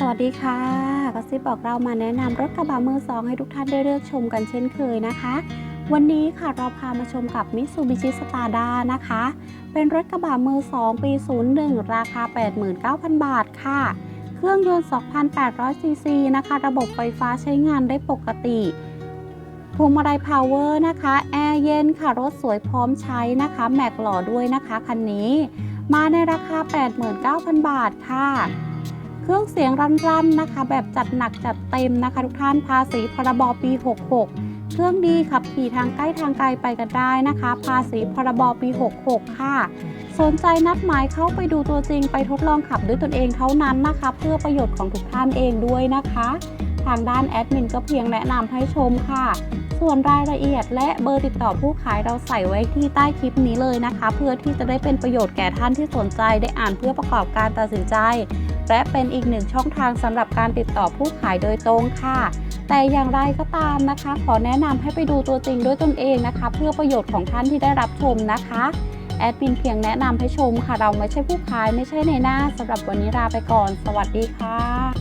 สวัสดีค่ะก็ซิบบอกเรามาแนะนำรถกระบะมือสองให้ทุกท่านได้เลือกชมกันเช่นเคยนะคะ วันนี้ค่ะเราพามาชมกับ Mitsubishi Stada นะคะ เป็นรถกระบะมือ2ปี 01 ราคา 89,000 บาทค่ะ เครื่องยนต์ 2,800 ซีซีนะคะ ระบบไฟฟ้าใช้งานได้ปกติพวงมาลัยพาวเวอร์นะคะ แอร์เย็นค่ะรถสวยพร้อมใช้นะคะ แม็กหล่อด้วยนะคะคันนี้ มาในราคา 89,000 บาทค่ะ เครื่องเสียงรันๆนะคะ แบบจัดหนักจัดเต็มนะคะ ทุกท่านภาษีพรบปี 66 เครื่องดีขับขี่ทางใกล้ทางไกลไปกันได้นะคะ ภาษีพรบปี 66 ค่ะ สนใจนัดหมายเข้าไปดูตัวจริงไปทดลองขับด้วยตนเองเท่านั้นนะคะ เพื่อประโยชน์ของทุกท่านเองด้วยนะคะ ทางด้านแอดมินก็เพียงแนะนำให้ชมค่ะส่วนรายละเอียดและเบอร์ติดต่อผู้ขายเราใส่ไว้ที่ใต้คลิปนี้เลยนะคะ เพื่อที่จะได้เป็นประโยชน์แก่ท่านที่สนใจได้อ่านเพื่อประกอบการตัดสินใจ และเป็นอีกหนึ่งช่องทางสำหรับการติดต่อผู้ขายโดยตรงค่ะ แต่อย่างไรก็ตามนะคะ ขอแนะนำให้ไปดูตัวจริงด้วยตนเองนะคะ เพื่อประโยชน์ของท่านที่ได้รับชมนะคะแอดมินเพียงแนะนำให้ชมค่ะ เราไม่ใช่ผู้ขายไม่ใช่ในหน้าสำหรับวันนี้ลาไปก่อน สวัสดีค่ะ